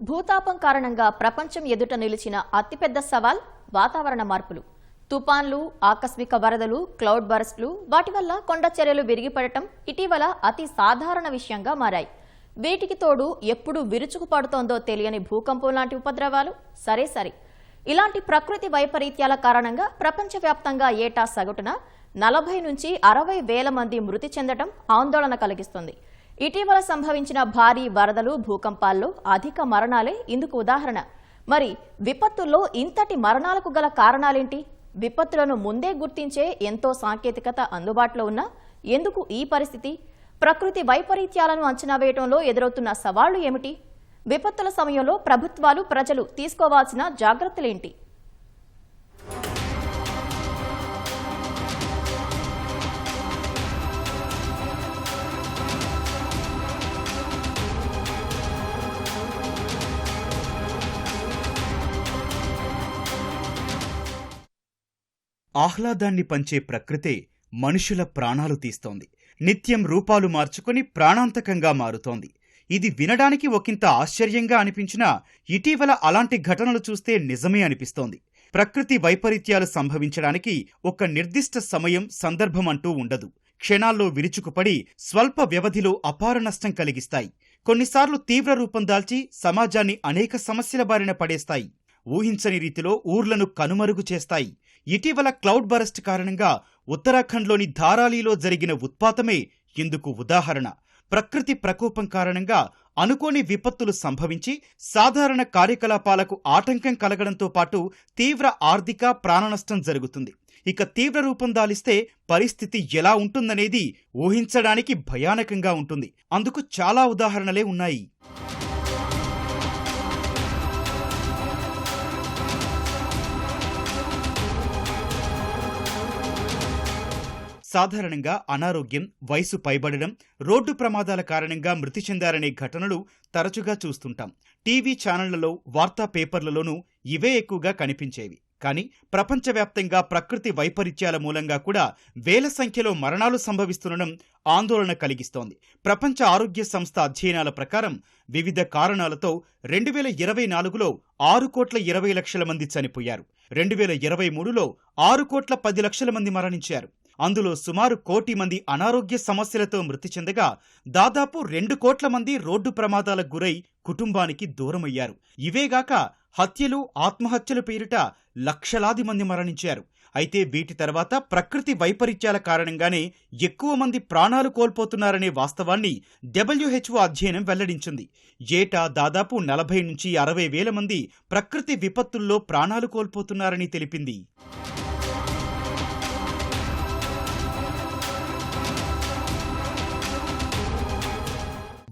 భూతాపం కారణంగా ప్రపంచం ఎదుట నిలిచిన అతిపెద్ద సవాల్ వాతావరణ మార్పులు. తుపాన్లు ఆకస్మిక వరదలు క్లౌడ్ బర్స్ట్లు వాటి వల్ల కొండ చర్యలు విరిగిపడటం ఇటీవల అతి సాధారణ విషయంగా మారాయి. వీటికి తోడు ఎప్పుడు విరుచుకుపడుతోందో తెలియని భూకంపం లాంటి ఉపద్రవాలు? సరే సరే. ఇలాంటి ప్రకృతి వైపరీత్యాల కారణంగా ప్రపంచవ్యాప్తంగా ఏటా సగటున నలభై నుంచి అరవై వేల మంది మృతి చెందడం ఆందోళన కలిగిస్తుంది. ఇటీవల సంభవించిన భారీ వరదలు భూకంపాల్లో అధిక మరణాలే ఇందుకు ఉదాహరణ. మరి విపత్తుల్లో ఇంతటి మరణాలకు గల కారణాలేంటి? విపత్తులను ముందే గుర్తించే ఎంతో సాంకేతికత అందుబాటులో ఉన్నా ఎందుకు ఈ పరిస్థితి? ప్రకృతి వైపరీత్యాలను అంచనా వేయడంలో ఎదురవుతున్న సవాళ్ళు ఏమిటి? విపత్తుల సమయంలో ప్రభుత్వాలు ప్రజలు తీసుకోవాల్సిన జాగ్రత్తలేంటి? ఆహ్లాదాన్ని పంచే ప్రకృతే మనుషుల ప్రాణాలు తీస్తోంది. నిత్యం రూపాలు మార్చుకుని ప్రాణాంతకంగా మారుతోంది. ఇది వినడానికి ఒకంత ఆశ్చర్యంగా అనిపించినా ఇటీవల అలాంటి ఘటనలు చూస్తే నిజమే అనిపిస్తోంది. ప్రకృతి వైపరీత్యాలు సంభవించడానికి ఒక నిర్దిష్ట సమయం సందర్భం అంటూ ఉండదు. క్షణాల్లో విరుచుకుపడి స్వల్ప వ్యవధిలో అపార నష్టం కలిగిస్తాయి. కొన్నిసార్లు తీవ్ర రూపం దాల్చి సమాజాన్ని అనేక సమస్యల బారిన పడేస్తాయి. ఊహించని రీతిలో ఊర్లను కనుమరుగు చేస్తాయి. ఇటీవల క్లౌడ్ బరస్ట్ కారణంగా ఉత్తరాఖండ్లోని ధారాలీలో జరిగిన ఉత్పాతమే ఇందుకు ఉదాహరణ. ప్రకృతి ప్రకోపం కారణంగా అనుకోని విపత్తులు సంభవించి సాధారణ కార్యకలాపాలకు ఆటంకం కలగడంతో పాటు తీవ్ర ఆర్థిక ప్రాణనష్టం జరుగుతుంది. ఇక తీవ్ర రూపం దాలిస్తే పరిస్థితి ఎలా ఉంటుందనేది ఊహించడానికి భయానకంగా ఉంటుంది. అందుకు చాలా ఉదాహరణలే ఉన్నాయి. సాధారణంగా అనారోగ్యం వయసు పైబడడం రోడ్డు ప్రమాదాల కారణంగా మృతి చెందారనే ఘటనలు తరచుగా చూస్తుంటాం. టీవీ ఛానళ్ళలో వార్తా పేపర్లలోనూ ఇవే ఎక్కువగా కనిపించేవి. కానీ ప్రపంచవ్యాప్తంగా ప్రకృతి వైపరీత్యాల మూలంగా కూడా వేల సంఖ్యలో మరణాలు సంభవిస్తుండడం ఆందోళన కలిగిస్తోంది. ప్రపంచ ఆరోగ్య సంస్థ అధ్యయనాల ప్రకారం వివిధ కారణాలతో రెండు వేల ఇరవై నాలుగులో ఆరు కోట్ల ఇరవై లక్షల మంది చనిపోయారు. రెండు వేల ఇరవై మూడులో ఆరు కోట్ల పది లక్షల మంది మరణించారు. అందులో సుమారు కోటి మంది అనారోగ్య సమస్యలతో మృతి చెందగా దాదాపు రెండు కోట్ల మంది రోడ్డు ప్రమాదాలకు గురై కుటుంబానికి దూరమయ్యారు. ఇవేగాక హత్యలు ఆత్మహత్యల పేరిట లక్షలాది మంది మరణించారు. అయితే వీటి తర్వాత ప్రకృతి వైపరీత్యాల కారణంగానే ఎక్కువ మంది ప్రాణాలు కోల్పోతున్నారనే వాస్తవాన్ని డబ్ల్యూహెచ్ఓ అధ్యయనం వెల్లడించింది. ఏటా దాదాపు నలభై నుంచి అరవై వేల మంది ప్రకృతి విపత్తుల్లో ప్రాణాలు కోల్పోతున్నారని తెలిపింది.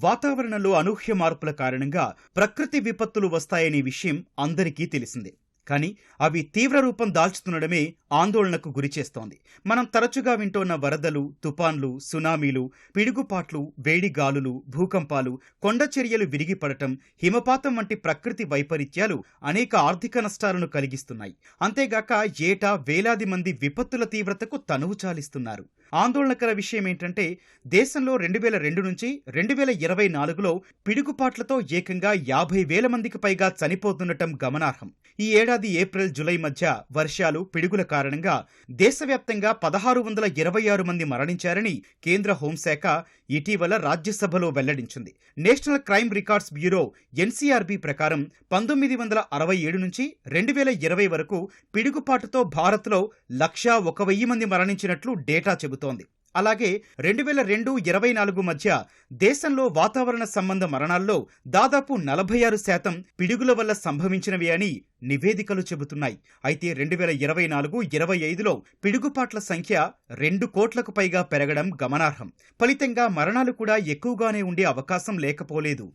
వాతావరణంలో అనూహ్య మార్పుల కారణంగా ప్రకృతి విపత్తులు వస్తాయనే విషయం అందరికీ తెలిసిందే. కానీ అవి తీవ్ర రూపం దాల్చుతుండడమే ఆందోళనకు గురిచేస్తోంది మనం తరచుగా వింటోన్న వరదలు తుపాన్లు సునామీలు పిడుగుపాట్లు వేడి గాలులు భూకంపాలు కొండ చర్యలు విరిగిపడటం హిమపాతం వంటి ప్రకృతి వైపరీత్యాలు అనేక ఆర్థిక నష్టాలను కలిగిస్తున్నాయి. అంతేగాక ఏటా వేలాది మంది విపత్తుల తీవ్రతకు తనువు చాలిస్తున్నారు. ఆందోళనకర విషయం ఏంటంటే దేశంలో రెండు వేల రెండు నుంచి రెండు వేల ఇరవై నాలుగులో పిడుగుపాట్లతో ఏకంగా యాభై వేల మందికి పైగా చనిపోతుండటం గమనార్హం. ఈ ఏడాది ఏప్రిల్ జులై మధ్య వర్షాలు పిడుగుల కారణంగా దేశవ్యాప్తంగా పదహారు వందల ఇరవై ఆరు మంది మరణించారని కేంద్ర హోంశాఖ ఇటీవల రాజ్యసభలో వెల్లడించింది. National crime records bureau NCRB ప్రకారం పంతొమ్మిది వందల అరవై ఏడు నుంచి రెండు వేల ఇరవై వరకు పిడుగుపాటుతో భారత్లో లక్షా ఒక వెయ్యి మంది మరణించినట్లు డేటా చెబుతోంది. అలాగే రెండు వేల రెండు ఇరవై నాలుగు మధ్య దేశంలో వాతావరణ సంబంధ మరణాల్లో దాదాపు నలభై ఆరు శాతం పిడుగుల వల్ల సంభవించినవి అని నివేదికలు చెబుతున్నాయి. అయితే రెండు వేల ఇరవై నాలుగు ఇరవై ఐదులో పిడుగుపాట్ల సంఖ్య రెండు కోట్లకు పైగా పెరగడం గమనార్హం. ఫలితంగా మరణాలు కూడా ఎక్కువగానే ఉండే అవకాశం లేకపోలేదు.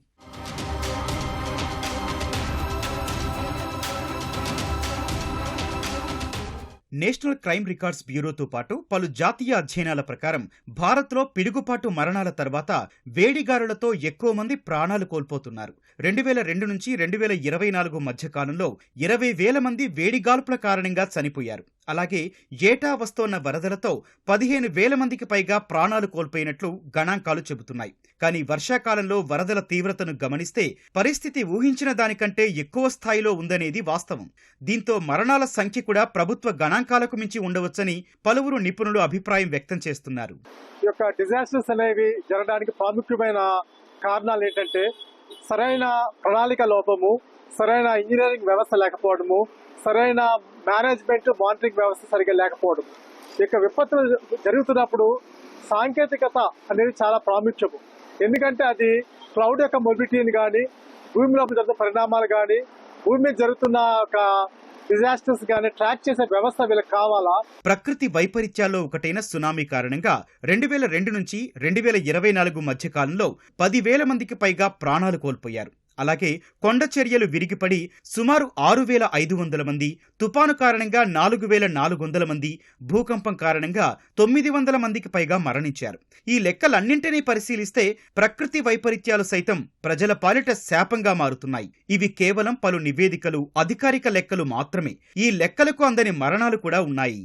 నేషనల్ క్రైమ్ రికార్డ్స్ బ్యూరోతో పాటు పలు జాతీయ అధ్యయనాల ప్రకారం భారత్లో పిడుగుపాటు మరణాల తర్వాత వేడిగారులతో ఎక్కువ మంది ప్రాణాలు కోల్పోతున్నారు. రెండు వేల రెండు నుంచి రెండు వేల ఇరవై నాలుగు మధ్య కాలంలో ఇరవై వేల మంది వేడిగాల్పుల కారణంగా చనిపోయారు. అలాగే ఏటా వస్తోన్న వరదలతో పదిహేను వేల మందికి పైగా ప్రాణాలు కోల్పోయినట్లు గణాంకాలు చెబుతున్నాయి. కానీ వర్షాకాలంలో వరదల తీవ్రతను గమనిస్తే పరిస్థితి ఊహించిన దానికంటే ఎక్కువ స్థాయిలో ఉందనేది వాస్తవం. దీంతో మరణాల సంఖ్య కూడా ప్రభుత్వ గణాంకాలకు మించి ఉండవచ్చని పలువురు నిపుణులు అభిప్రాయం వ్యక్తం చేస్తున్నారు. ఈ యొక్క డిజాస్టర్స్ అనేవి జరగడానికి ప్రాముఖ్యమైన కారణాలు ఏంటంటే సరైన ప్రణాళిక లోపము సరైన ఇంజనీరింగ్ వ్యవస్థ లేకపోవడము సరైన మేనేజ్మెంట్ మానిటరింగ్ వ్యవస్థ సరిగ్గా లేకపోవడం ఈ యొక్క విపత్తులు జరుగుతున్నప్పుడు సాంకేతికత అనేది చాలా ప్రాముఖ్యము. ఎందుకంటే అది క్లౌడ్ యొక్క మొబిలిటీని కానీ భూమిలో జరుగుతున్న పరిణామాలు కానీ భూమి మీద జరుగుతున్న ఒక డిజాస్టర్స్ కానీ ట్రాక్ చేసే వ్యవస్థ వీళ్ళకి కావాలా? ప్రకృతి వైపరీత్యాల్లో ఒకటైన సునామీ కారణంగా రెండు వేల రెండు నుంచి రెండు వేల ఇరవై నాలుగు మధ్య కాలంలో పదివేల మందికి పైగా ప్రాణాలు కోల్పోయారు. అలాగే కొండ చర్యలు విరిగిపడి సుమారు ఆరు వేల ఐదు వందల మంది తుపాను కారణంగా నాలుగు వేల నాలుగు వందల మంది భూకంపం కారణంగా తొమ్మిది వందల మందికి పైగా మరణించారు. ఈ లెక్కలన్నింటినీ పరిశీలిస్తే ప్రకృతి వైపరీత్యాలు సైతం ప్రజల పాలిట శాపంగా మారుతున్నాయి. ఇవి కేవలం పలు నివేదికలు అధికారిక లెక్కలు మాత్రమే. ఈ లెక్కలకు అందని మరణాలు కూడా ఉన్నాయి.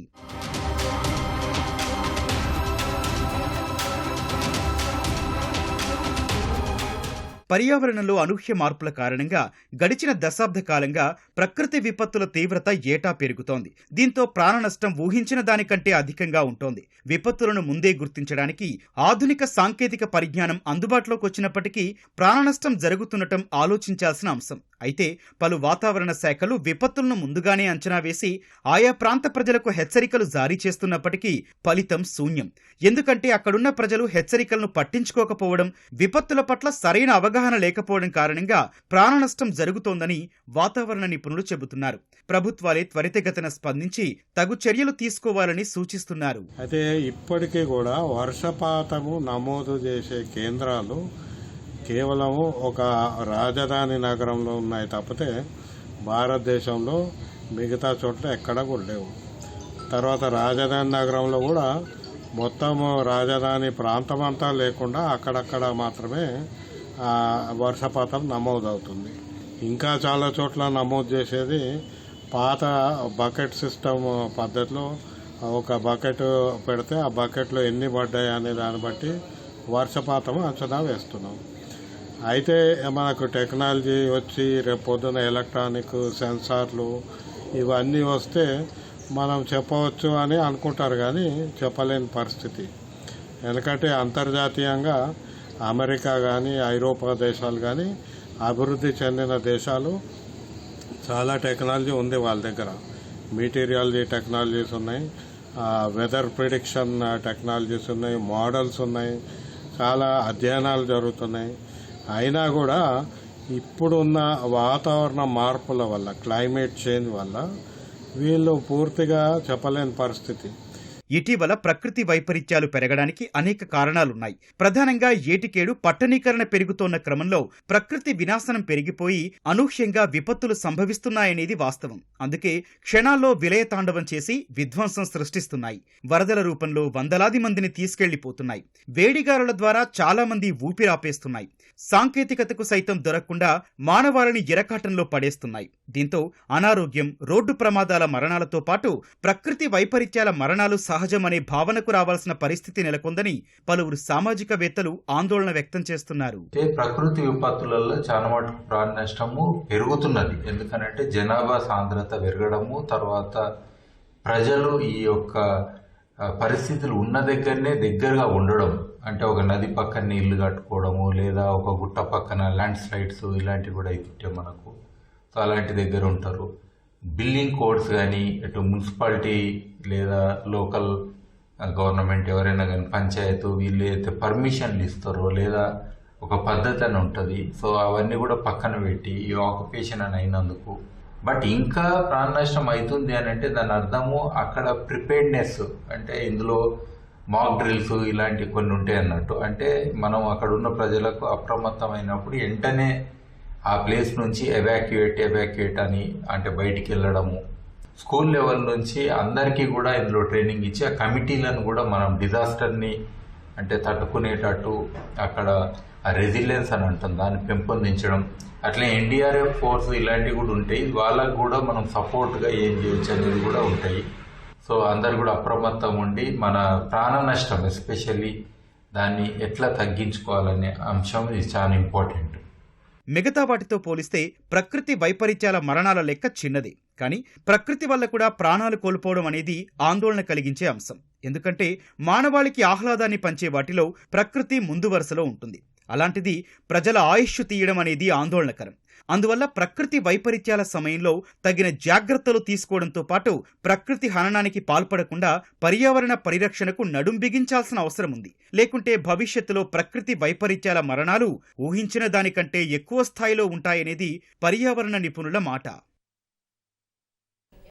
పర్యావరణంలో అనూహ్య మార్పుల కారణంగా గడిచిన దశాబ్ద కాలంగా ప్రకృతి విపత్తుల తీవ్రత ఏటా పెరుగుతోంది. దీంతో ప్రాణ నష్టం ఊహించిన దానికంటే అధికంగా ఉంటోంది. విపత్తులను ముందే గుర్తించడానికి ఆధునిక సాంకేతిక పరిజ్ఞానం అందుబాటులోకి వచ్చినప్పటికీ ప్రాణ నష్టం జరుగుతుండటం ఆలోచించాల్సిన అంశం. అయితే పలు వాతావరణ శాఖలు విపత్తులను ముందుగానే అంచనా వేసి ఆయా ప్రాంత ప్రజలకు హెచ్చరికలు జారీ చేస్తున్నప్పటికీ ఫలితం శూన్యం. ఎందుకంటే అక్కడున్న ప్రజలు హెచ్చరికలను పట్టించుకోకపోవడం విపత్తుల పట్ల సరైన అవగాహన అవగాహన లేకపోవడం కారణంగా ప్రాణ నష్టం జరుగుతోందని వాతావరణ నిపుణులు చెబుతున్నారు. ప్రభుత్వాలే త్వరితగతిన స్పందించి తగు చర్యలు తీసుకోవాలని సూచిస్తున్నారు. అయితే ఇప్పటికీ కూడా వర్షపాతము నమోదు చేసే కేంద్రాలు కేవలము ఒక రాజధాని నగరంలో ఉన్నాయి తప్పితే భారతదేశంలో మిగతా చోట్ల ఎక్కడ కూడా లేవు. తర్వాత రాజధాని నగరంలో కూడా మొత్తము రాజధాని ప్రాంతం అంతా లేకుండా అక్కడక్కడ మాత్రమే వర్షపాతం నమోదవుతుంది. ఇంకా చాలా చోట్ల నమోదు చేసేది పాత బకెట్ సిస్టమ్ పద్ధతిలో ఒక బకెట్ పెడితే ఆ బకెట్లో ఎన్ని పడ్డాయి అనే దాన్ని బట్టి వర్షపాతం అంచనా వేస్తున్నాం. అయితే మనకు టెక్నాలజీ వచ్చి రేపు పొద్దున ఎలక్ట్రానిక్ సెన్సార్లు ఇవన్నీ వస్తే మనం చెప్పవచ్చు అని అనుకుంటారు కానీ చెప్పలేని పరిస్థితి. ఎందుకంటే అంతర్జాతీయంగా అమెరికా కానీ ఐరోపా దేశాలు కానీ అభివృద్ధి చెందిన దేశాలు. చాలా టెక్నాలజీ ఉంది వాళ్ళ దగ్గర. మెటీరియాలజీ టెక్నాలజీస్ ఉన్నాయి. వెదర్ ప్రిడిక్షన్ టెక్నాలజీస్ ఉన్నాయి. మోడల్స్ ఉన్నాయి. చాలా అధ్యయనాలు జరుగుతున్నాయి. అయినా కూడా ఇప్పుడున్న వాతావరణ మార్పుల వల్ల క్లైమేట్ చేంజ్ వల్ల వీళ్ళు పూర్తిగా చెప్పలేని పరిస్థితి. ఇటీవల ప్రకృతి వైపరీత్యాలు పెరగడానికి అనేక కారణాలున్నాయి. ప్రధానంగా ఏటికేడు పట్టణీకరణ పెరుగుతోన్న క్రమంలో ప్రకృతి వినాశనం పెరిగిపోయి అనూహ్యంగా విపత్తులు సంభవిస్తున్నాయనేది వాస్తవం. అందుకే క్షణాల్లో విలయతాండవం చేసి విధ్వంసం సృష్టిస్తున్నాయి. వరదల రూపంలో వందలాది మందిని తీసుకెళ్ళిపోతున్నాయి. వేడిగారుల ద్వారా చాలా మంది ఊపిరాపేస్తున్నాయి. సాంకేతికతకు సైతం దొరకకుండా మానవాళిని ఇరకాటంలో పడేస్తున్నాయి. దీంతో అనారోగ్యం రోడ్డు ప్రమాదాల మరణాలతో పాటు ప్రకృతి వైపరీత్యాల మరణాలు సహజమనే భావనకు రావాల్సిన పరిస్థితి నెలకొందని పలువురు సామాజికవేత్తలు ఆందోళన వ్యక్తం చేస్తున్నారు. ప్రకృతి విపత్తులలో చాలా మటుకు ప్రాణ నష్టము పెరుగుతున్నది. ఎందుకనంటే జనాభా సాంద్రత పెరగడము తర్వాత ప్రజలు ఈ యొక్క పరిస్థితులు ఉన్న దగ్గరనే దగ్గరగా ఉండడం. అంటే ఒక నది పక్కన ఇల్లు కట్టుకోవడము లేదా ఒక గుట్ట పక్కన ల్యాండ్ స్లైడ్స్ ఇలాంటివి కూడా అవుతుంటాయి మనకు. సో అలాంటి దగ్గర ఉంటారు. బిల్డింగ్ కోడ్స్ కానీ ఇటు మున్సిపాలిటీ లేదా లోకల్ గవర్నమెంట్ ఎవరైనా కానీ పంచాయత్ వీళ్ళు అయితే పర్మిషన్లు ఇస్తారో లేదా ఒక పద్ధతి అని ఉంటుంది. సో అవన్నీ కూడా పక్కన పెట్టి ఈ ఆక్యుపేషన్ అని అయినందుకు. బట్ ఇంకా ప్రాణ నష్టం అవుతుంది అని అంటే దాని అర్థము అక్కడ ప్రిపేర్డ్నెస్ అంటే ఇందులో మాక్ డ్రిల్స్ ఇలాంటి కొన్ని ఉంటాయి అన్నట్టు. అంటే మనం అక్కడ ఉన్న ప్రజలకు అప్రమత్తమైనప్పుడు వెంటనే ఆ ప్లేస్ నుంచి ఎవాక్యుయేట్ ఎవాక్యుయేట్ అని అంటే బయటికి వెళ్ళడము. స్కూల్ లెవెల్ నుంచి అందరికీ కూడా ఇందులో ట్రైనింగ్ ఇచ్చి ఆ కమిటీలను కూడా మనం డిజాస్టర్ని అంటే తట్టుకునేటట్టు అక్కడ ఆ రెసిలియన్స్ అని అంటాం దాన్ని పెంపొందించడం. అట్లా ఎన్డీఆర్ఎఫ్ ఫోర్స్ ఇలాంటివి కూడా ఉంటాయి. వాళ్ళకు కూడా మనం సపోర్ట్గా ఏం చేయొచ్చు అనేది కూడా ఉంటాయి. సో అందరు కూడా అప్రమత్తం ఉండి మన ప్రాణ నష్టం ఎస్పెషల్లీ దాన్ని ఎట్లా తగ్గించుకోవాలనే అంశం ఇది చాలా ఇంపార్టెంట్ మిగతా వాటితో పోలిస్తే ప్రకృతి వైపరీత్యాల మరణాల లెక్క చిన్నది. కానీ ప్రకృతి వల్ల కూడా ప్రాణాలు కోల్పోవడం అనేది ఆందోళన కలిగించే అంశం. ఎందుకంటే మానవాళికి ఆహ్లాదాన్ని పంచే వాటిలో ప్రకృతి ముందు వరుసలో ఉంటుంది. అలాంటిది ప్రజల ఆయుష్ తీయడం అనేది ఆందోళనకరం. అందువల్ల ప్రకృతి వైపరీత్యాల సమయంలో తగిన జాగ్రత్తలు తీసుకోవడంతో పాటు ప్రకృతి హననానికి పాల్పడకుండా పర్యావరణ పరిరక్షణకు నడుం బిగించాల్సిన అవసరం ఉంది. లేకుంటే భవిష్యత్తులో ప్రకృతి వైపరీత్యాల మరణాలు ఊహించిన దానికంటే ఎక్కువ స్థాయిలో ఉంటాయనేది పర్యావరణ నిపుణుల మాట.